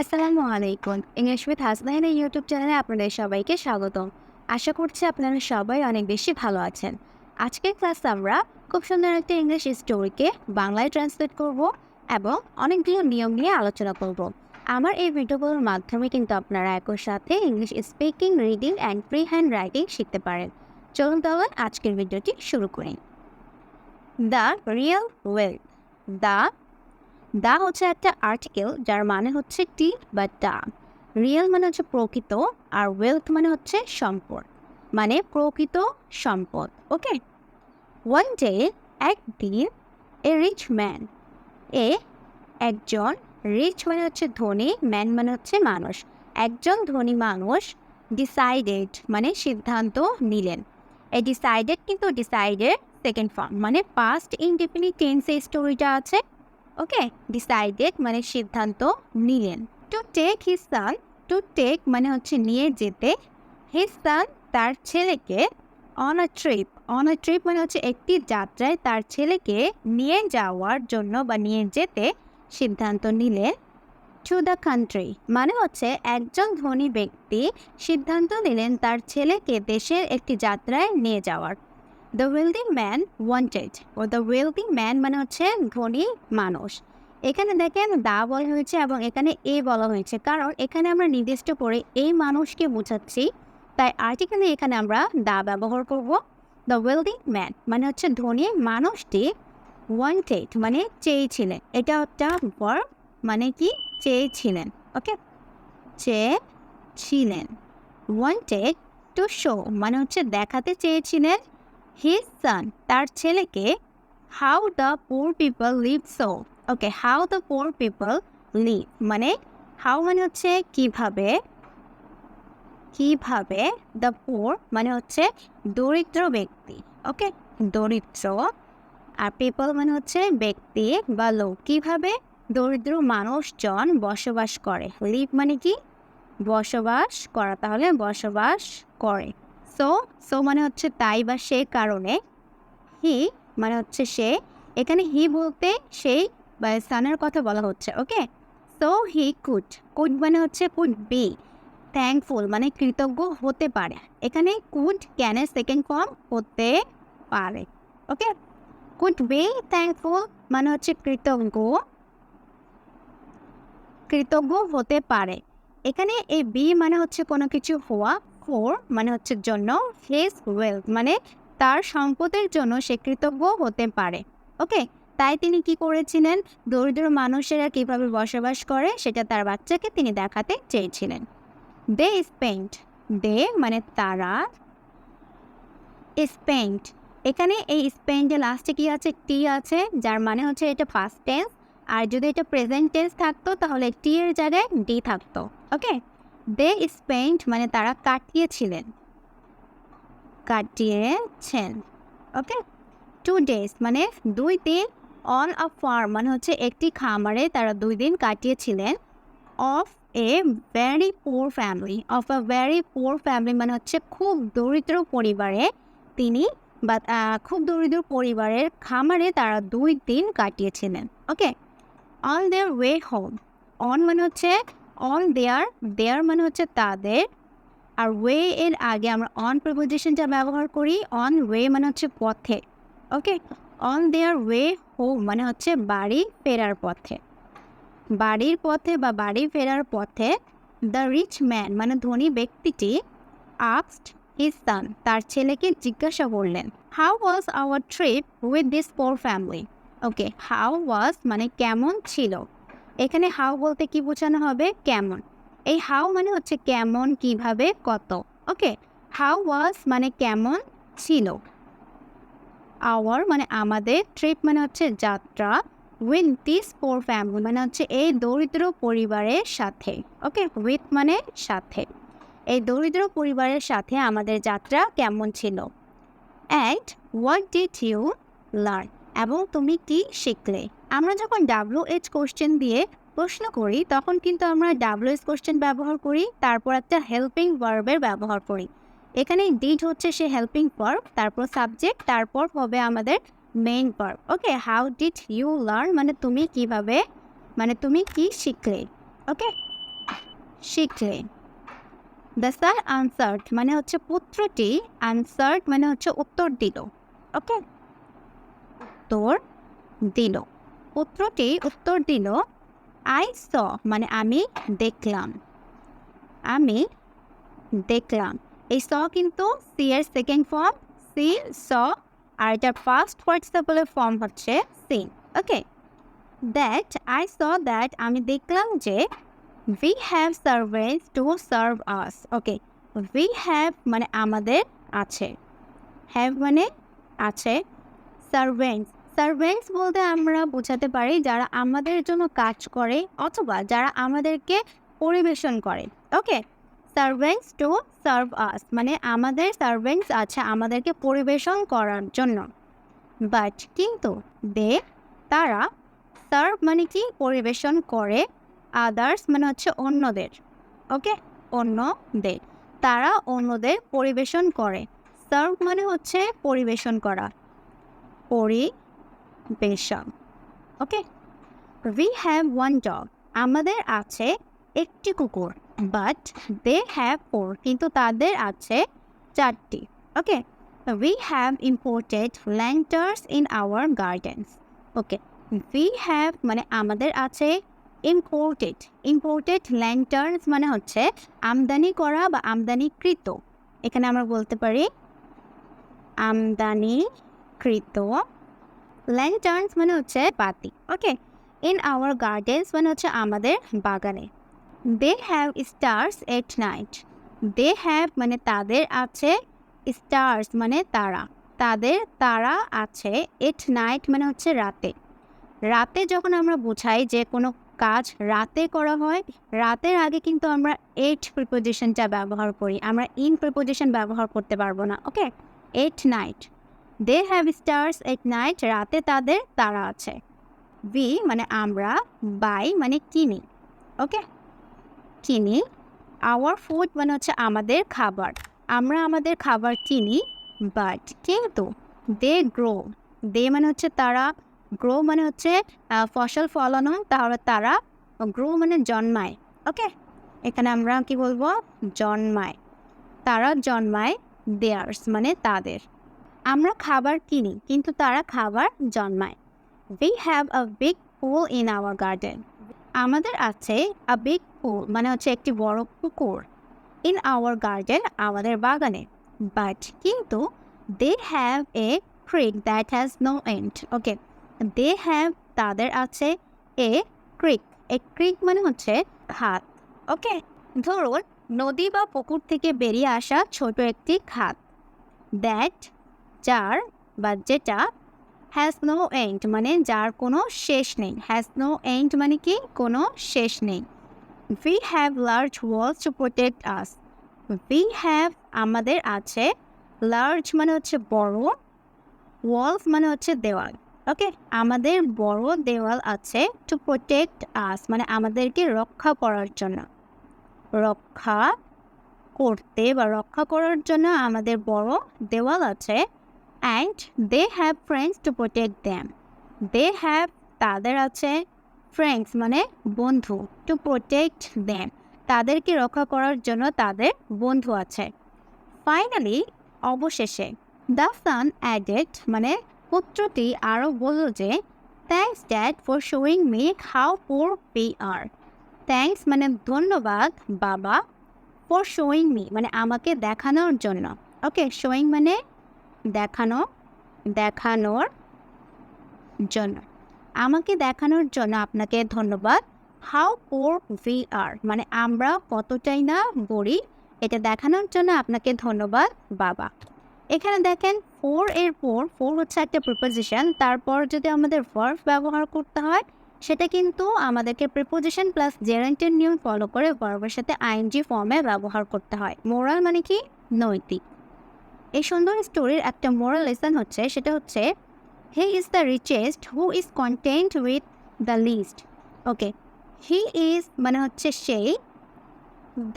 আসসালামু আলাইকুম English with হাসনাইনের YouTube চ্যানেলে আপনাদের সবাইকে স্বাগতম। আশা করছি আপনারা সবাই অনেক বেশি ভালো আছেন। আজকের ক্লাসে আমরা খুব সুন্দর একটা ইংলিশ স্টোরিকে বাংলায় ট্রান্সলেট করব এবং অনেকগুলো নিয়ম নিয়ে আলোচনা করব। আমার এই ভিডিওগুলোর মাধ্যমে কিন্তু আপনারা একই সাথে English speaking reading and free hand writing শিখতে পারেন। চলুন তাহলে আজকের ভিডিওটি শুরু করি। The real wealth the the হচ্ছে একটা আর্টিকেল যার মানে হচ্ছে টি বা টা। রিয়েল মানে হচ্ছে প্রকৃত আর ওয়েলথ মানে হচ্ছে সম্পদ। মানে প্রকৃত সম্পদ, ওকে? ওয়ান ডে একদিন এ রিচ ম্যান এ একজন রিচ মানে হচ্ছে ধনী ম্যান মানে হচ্ছে মানুষ। একজন ধনী মানুষ ডিসাইডেড মানে সিদ্ধান্ত নিলেন। এই ডিসাইডেড কিন্তু ডিসাইডেড সেকেন্ড ফর্ম মানে পাস্ট ইনডিফিনিট টেন্সে স্টোরিটা আছে। ওকে ডিসাইডেড মানে সিদ্ধান্ত নিলেন। To take his son to take মানে হচ্ছে নিয়ে যেতে হিজ সান তার ছেলেকে on a trip on a trip মানে হচ্ছে একটি যাত্রায় তার ছেলেকে নিয়ে যাওয়ার জন্য বা নিয়ে যেতে সিদ্ধান্ত নিলেন। টু দ্য কান্ট্রি মানে হচ্ছে একজন ধনী ব্যক্তি সিদ্ধান্ত নিলেন তার ছেলেকে দেশের একটি যাত্রায় নিয়ে যাওয়ার। দ্য ওয়েলদি ম্যান ওয়ান্টেড ও দ্য ওয়েলদি ম্যান মানে হচ্ছে ধনী মানুষ। এখানে দেখেন দা বলা হয়েছে এবং এখানে এ বলা হয়েছে। কারণ এখানে আমরা নির্দিষ্ট করে এই মানুষকে বোঝাচ্ছি। তাই আর্টিকেলে এখানে আমরা দা ব্যবহার করব। দ্য ওয়েলদি ম্যান মানে হচ্ছে ধনী মানুষটি ওয়ান্টেড মানে চেয়েছিলেন। এটা একটা verb মানে কি? চেয়েছিলেন। ওকে? চেয়েছিলেন। ওয়ান্টেড টু শো মানে হচ্ছে দেখাতে চেয়েছিলেন। হিজ সান তার ছেলেকে how the poor people live so okay how the poor people live মানে হাউ মানে হচ্ছে কীভাবে কীভাবে দ্য পোর মানে হচ্ছে দরিদ্র ব্যক্তি। ওকে দরিদ্র, আর পিপল মানে হচ্ছে ব্যক্তি বা লোক। কীভাবে? দরিদ্র মানুষজন বসবাস করে। লিভ মানে কি? বসবাস করা। তাহলে বসবাস করে। সো সো মানে হচ্ছে তাই বা সে কারণে। হি মানে হচ্ছে সে। এখানে হি বলতে সেই বা সানের কথা বলা হচ্ছে okay so he could could মানে হচ্ছে কুড বি থ্যাঙ্কফুল মানে কৃতজ্ঞ হতে পারে। এখানে কুড ক্যানের সেকেন্ড ফর্ম হতে পারে ওকে কুড বি থ্যাঙ্কফুল মানে হচ্ছে কৃতজ্ঞ। কৃতজ্ঞ হতে পারে। এখানে এই বি মানে হচ্ছে কোনো কিছু হওয়া ফোর মানে হচ্ছে জন্য হিজ ওয়েলথ মানে তার সম্পদের জন্য সে কৃতজ্ঞ হতে পারে। ওকে তাই তিনি কি করেছিলেন? দরিদ্র মানুষেরা কীভাবে বসবাস করে, সেটা তার বাচ্চাকে তিনি দেখাতে চেয়েছিলেন। দে স্পেন্ট দে মানে তারা স্পেন্ট এখানে এই স্পেন্টের লাস্টে কি আছে? টি আছে, যার মানে হচ্ছে এটা ফার্স্ট টেন্স আর যদি এটা প্রেজেন্ট টেন্স থাকতো, তাহলে টি এর জায়গায় ডি থাকতো। ওকে দে স্পেন্ট মানে তারা কাটিয়েছিলেন। কাটিয়েছেন। ওকে টু ডেজ মানে দুই দিন অন আ ফার্ম মানে হচ্ছে একটি খামারে তারা দুই দিন কাটিয়েছিলেন। Of a very poor family of a very poor family মানে হচ্ছে খুব দরিদ্র পরিবারে তিনি বা খুব দরিদ্র পরিবারের খামারে তারা দুই দিন কাটিয়েছিলেন। Okay on their way home on মানে হচ্ছে অন দেয়ার দেয়ার মানে হচ্ছে তাদের, আর ওয়ে এর আগে আমরা অন প্রিপোজিশনটা ব্যবহার করি অন ওয়ে মানে হচ্ছে পথে okay on their way home মানে হচ্ছে বাড়ি ফেরার পথে, বাড়ির পথে বা বাড়ি ফেরার পথে দ্য রিচ ম্যান মানে ধনী ব্যক্তিটি আক্সড হিজ সান তার ছেলেকে জিজ্ঞাসা করলেন how was our trip with this poor family okay how was মানে কেমন ছিল? এখানে হাউ বলতে কি বোঝানো হবে? কেমন। এই হাউ মানে হচ্ছে কেমন, কীভাবে, কত। ওকে হাউ ওয়াজ মানে কেমন ছিল। আওয়ার মানে আমাদের। ট্রিপ মানে হচ্ছে যাত্রা। উইথ দিস পোর ফ্যামিলি মানে হচ্ছে এই দরিদ্র পরিবারের সাথে। ওকে উইথ মানে সাথে। এই দরিদ্র পরিবারের সাথে আমাদের যাত্রা কেমন ছিল? And what did you learn এবং তুমি কি শিখলে? আমরা যখন ডাব্লিউ এইচ কোশ্চেন দিয়ে প্রশ্ন করি, তখন কিন্তু আমরা ডাব্লিউ এইচ কোশ্চেন ব্যবহার করি, তারপর একটা হেল্পিং ভার্বের ব্যবহার করি। এখানে ডিড হচ্ছে সে হেল্পিং ভার্ব তারপর সাবজেক্ট তারপর হবে আমাদের main verb okay how did you learn মানে তুমি কীভাবে মানে তুমি কি শিখলে? ওকে শিখলে। দ্য সার আনসার্ড মানে হচ্ছে পুত্রটি আনসার্ড মানে হচ্ছে উত্তর দিল। ওকে উত্তর দিল। পুত্রটি উত্তর দিল আই স মানে আমি দেখলাম আমি দেখলাম। এই স কিন্তু সি এর সেকেন্ড ফর্ম সি স, আর এটার ফার্স্ট পার্টিসিপলের ফর্ম হচ্ছে seen okay that I saw that আমি দেখলাম যে we have servants to serve us okay we have মানে আমাদের আছে। হ্যাভ মানে আছে। সার্ভেন্টস সার্ভেন্টস বলতে আমরা বোঝাতে পারি যারা আমাদের জন্য কাজ করে অথবা যারা আমাদেরকে পরিবেশন করে। Okay servants to serve us মানে আমাদের সার্ভেন্টস আছে আমাদেরকে পরিবেশন করার জন্য। বাট কিন্তু দে তারা সার্ভ মানে কি? পরিবেশন করে আদার্স মানে হচ্ছে অন্যদের। ওকে অন্যদের। তারা অন্যদের পরিবেশন করে। সার্ভ মানে হচ্ছে পরিবেশন করা। পরিবেশন okay we have one dog আমাদের আছে একটি কুকুর বাট দে হ্যাভ ফোর কিন্তু তাদের আছে চারটি। Okay we have imported lanterns in our gardens okay we have মানে আমাদের আছে ইম্পোর্টেড ইম্পোর্টেড ল্যান্টার্স মানে হচ্ছে আমদানি করা বা আমদানিকৃত। এখানে আমরা বলতে পারি আমদানিকৃত ল্যান্টার্নস মানে হচ্ছে বাতি ওকে ইন আওয়ার গার্ডেন্স মানে হচ্ছে আমাদের বাগানে। They have stars at night they have মানে তাদের আছে স্টার্স মানে তারা। তাদের তারা আছে এট নাইট মানে হচ্ছে রাতে। রাতে যখন আমরা বোঝাই যে কোনো কাজ রাতে করা হয়, রাতের আগে কিন্তু আমরা এইট প্রিপোজিশনটা ব্যবহার করি। আমরা ইন প্রিপোজিশন ব্যবহার করতে পারব না okay at night they have stars at night রাতে তাদের তারা আছে। বি মানে আমরা বাই মানে কিনি ওকে কিনি আওয়ার ফুড মানে হচ্ছে আমাদের খাবার। আমরা আমাদের খাবার কিনি বাট কিন্তু দে গ্রো দে মানে হচ্ছে তারা গ্রো মানে হচ্ছে ফসল ফলানো তাহলে তারা গ্রো মানে জন্মায়। ওকে এখানে আমরা কি বলব? জন্মায়। তারা জন্মায় দেয়ার্স মানে তাদের। আমরা খাবার কিনি, কিন্তু তারা খাবার জন্মায়। We have a big pool in our garden আমাদের আছে আ বিগ পুল মানে হচ্ছে একটি বড় পুকুর। ইন আওয়ার গার্ডেন আমাদের বাগানে। বাট কিন্তু they have a creek that has no end okay they have তাদের আছে এ ক্রিক এ ক্রিক মানে হচ্ছে খাত ওকে ধরুন, নদী বা পুকুর থেকে বেরিয়ে আসা ছোট একটি খাত। দ্যাট যার বা যেটা হ্যাজ নো এন্ড মানে যার কোনো শেষ নেই। হ্যাজ নো এন্ড মানে কি? কোনো শেষ নেই। We have large walls to protect us we have আমাদের আছে লার্জ মানে হচ্ছে বড় ওয়ালস মানে হচ্ছে দেওয়াল। ওকে আমাদের বড় দেওয়াল আছে টু প্রোটেক্ট আস মানে আমাদেরকে রক্ষা করার জন্য। রক্ষা করতে বা রক্ষা করার জন্য আমাদের বড় দেওয়াল আছে and they have friends to protect them they have তাদের আছে ফ্রেন্ডস মানে বন্ধু টু প্রোটেক্ট দ্যাম তাদেরকে রক্ষা করার জন্য তাদের বন্ধু আছে। ফাইনালি অবশেষে দ্য সান অ্যাডেড মানে পুত্রটি আরও বলল যে thanks dad for showing me how poor we are thanks মানে ধন্যবাদ, বাবা ফর শোয়িং মি মানে আমাকে দেখানোর জন্য। ওকে শোয়িং মানে দেখানো, দেখানোর জন্য। আমাকে দেখানোর জন্য আপনাকে ধন্যবাদ। হাউ পোর উই আর মানে আমরা কতটাই না গরিব এটা দেখানোর জন্য আপনাকে ধন্যবাদ, বাবা। এখানে দেখেন ফোর এর পর ফোর হচ্ছে একটা প্রিপোজিশন তারপর যদি আমাদের ভার্ভ ব্যবহার করতে হয়, সেটা কিন্তু আমাদেরকে প্রিপোজিশন প্লাস জেরেন্টের নিয়ম ফলো করে ভার্বের সাথে আইএনজি ফর্মে ব্যবহার করতে হয়। মোরাল মানে কি? নৈতিক। এই সুন্দর স্টোরির একটা মোরাল লেসন হচ্ছে, সেটা হচ্ছে he is the richest who is content with the least okay he is মানে হচ্ছে সেই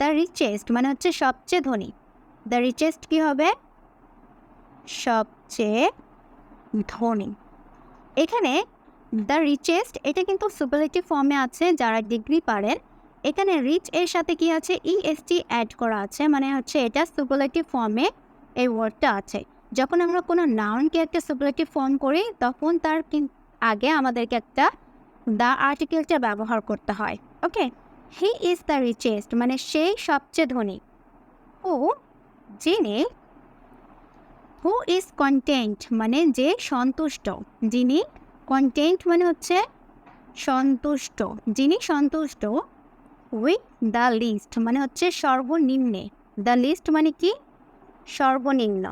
দ্য রিচেস্ট মানে হচ্ছে সবচেয়ে ধনী। দ্য রিচেস্ট কী হবে? সবচেয়ে ধনী। এখানে দ্য রিচেস্ট এটা কিন্তু সুপারলেটিভ ফর্মে আছে, যারা ডিগ্রি পারেন। এখানে রিচ এর সাথে কি আছে? ইএসটি অ্যাড করা আছে মানে হচ্ছে এটা সুপারলেটিভ ফর্মে এই ওয়ার্ডটা আছে। যখন আমরা কোনো নাউনকে একটা সুপারলেটিভ ফর্ম করি, তখন তার আগে আমাদেরকে একটা দ্য আর্টিকেলটা ব্যবহার করতে হয় okay he is the richest মানে সেই সবচেয়ে ধনী। ও যিনি হু ইজ কন্টেন্ট মানে যে সন্তুষ্ট, যিনি কন্টেন্ট মানে হচ্ছে সন্তুষ্ট, যিনি সন্তুষ্ট উইথ দ্য লিস্ট মানে হচ্ছে সর্বনিম্নে। দ্য লিস্ট মানে কি? সর্বনিম্ন।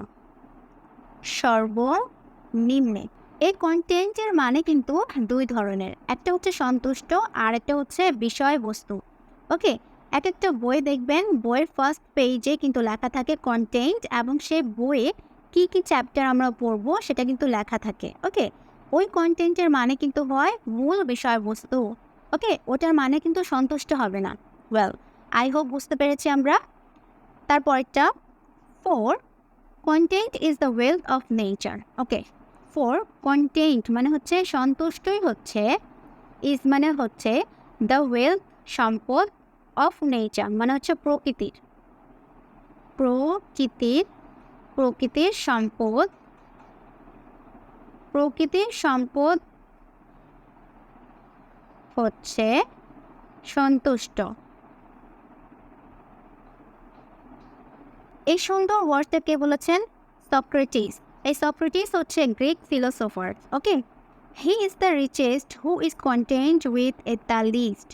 সর্বনিম্নে। এই কন্টেন্টের মানে কিন্তু দুই ধরনের। একটা হচ্ছে সন্তুষ্ট, আর একটা হচ্ছে বিষয়বস্তু। ওকে? এক একটা বই দেখবেন, বইয়ের ফার্স্ট পেজে কিন্তু লেখা থাকে কন্টেন্ট এবং সে বইয়ে কি কি চ্যাপ্টার আমরা পড়ব সেটা কিন্তু লেখা থাকে। ওকে? ওই কন্টেন্টের মানে কিন্তু হয় মূল বিষয়বস্তু। ওকে? ওটার মানে কিন্তু সন্তুষ্ট হবে না। ওয়েল আই হোপ বুঝতে পেরেছি আমরা। তারপরটা for content is the wealth of nature okay for content মানে হচ্ছে সন্তুষ্টই হচ্ছে ইজ মানে হচ্ছে দ্য ওয়েলথ সম্পদ অফ নেচার মানে হচ্ছে প্রকৃতির। প্রকৃতির প্রকৃতির সম্পদ প্রকৃতির সম্পদ হচ্ছে সন্তুষ্ট। এই সুন্দর ওয়ার্ডটা কে বলেছেন সক্রেটিস। এই সক্রেটিস হচ্ছে Greek philosopher, okay? He is the richest who is content with a the least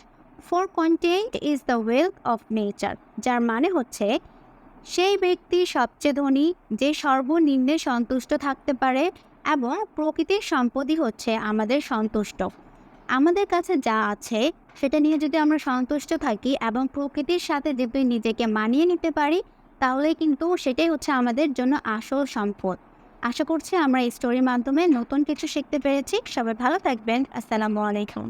for content is the wealth of nature যার মানে হচ্ছে সেই ব্যক্তি সবচেয়ে ধনী, যে সর্বনিম্নে সন্তুষ্ট থাকতে পারে এবং প্রকৃতির সম্পদই হচ্ছে আমাদের সন্তুষ্ট। আমাদের কাছে যা আছে, সেটা নিয়ে যদি আমরা সন্তুষ্ট থাকি এবং প্রকৃতির সাথে যদি নিজেকে মানিয়ে নিতে পারি তাহলে কিন্তু সেটাই হচ্ছে আমাদের জন্য আসল সম্পদ। আশা করছি আমরা এই স্টোরির মাধ্যমে নতুন কিছু শিখতে পেরেছি। সবাই ভালো থাকবেন। আসসালামু আলাইকুম।